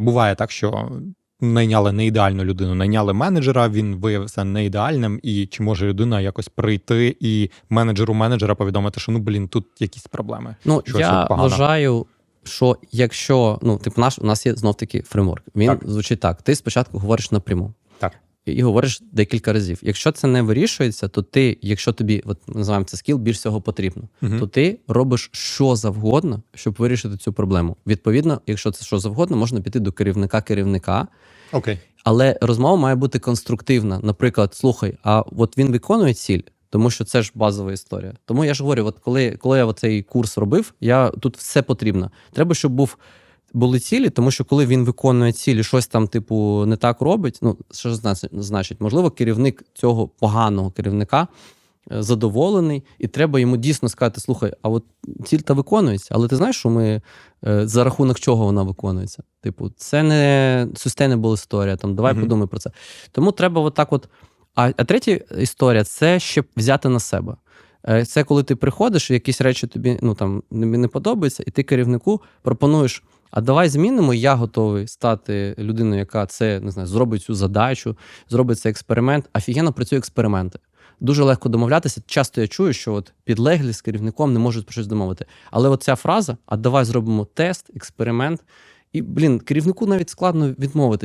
Буває так, що найняли не ідеальну людину, найняли менеджера, він виявився не ідеальним, і чи може людина якось прийти і менеджеру менеджера повідомити, що ну блін, тут якісь проблеми. Ну, Щось я вважаю, що якщо ну, типу, наш у нас є знов таки фреймворк. Він Так. звучить так: ти спочатку говориш напряму. Так. І говориш декілька разів. Якщо це не вирішується, то ти, якщо тобі, от називаємо це скіл, більш всього потрібно, Мгм. то ти робиш що завгодно, щоб вирішити цю проблему. Відповідно, якщо це що завгодно, можна піти до керівника керівника. Окей. Але розмова має бути конструктивна. Наприклад, слухай, а от він виконує ціль, тому що це ж базова історія. Тому я ж говорю, от коли, коли я цей курс робив, я тут все потрібно. Треба, щоб був. Були цілі, тому що коли він виконує цілі, щось там, типу, не так робить. Ну, що ж значить? Можливо, керівник цього поганого керівника е, задоволений, і треба йому дійсно сказати: слухай, а от ціль та виконується, але ти знаєш, що ми е, за рахунок чого вона виконується? Типу, це не sustainable історія. Там давай Мгм. подумай про це. Тому треба отак от. А, а третя історія це ще взяти на себе. Е, Це коли ти приходиш, і якісь речі тобі ну там не, не подобаються, і ти керівнику пропонуєш. А давай змінимо. Я готовий стати людиною, яка це не знаю, зробить цю задачу, зробить цей експеримент. Офігенно працює експерименти. Дуже легко домовлятися. Часто я чую, що от підлеглі з керівником не можуть про щось домовити. Але от ця фраза: а давай зробимо тест, експеримент. І блін, керівнику навіть складно відмовити.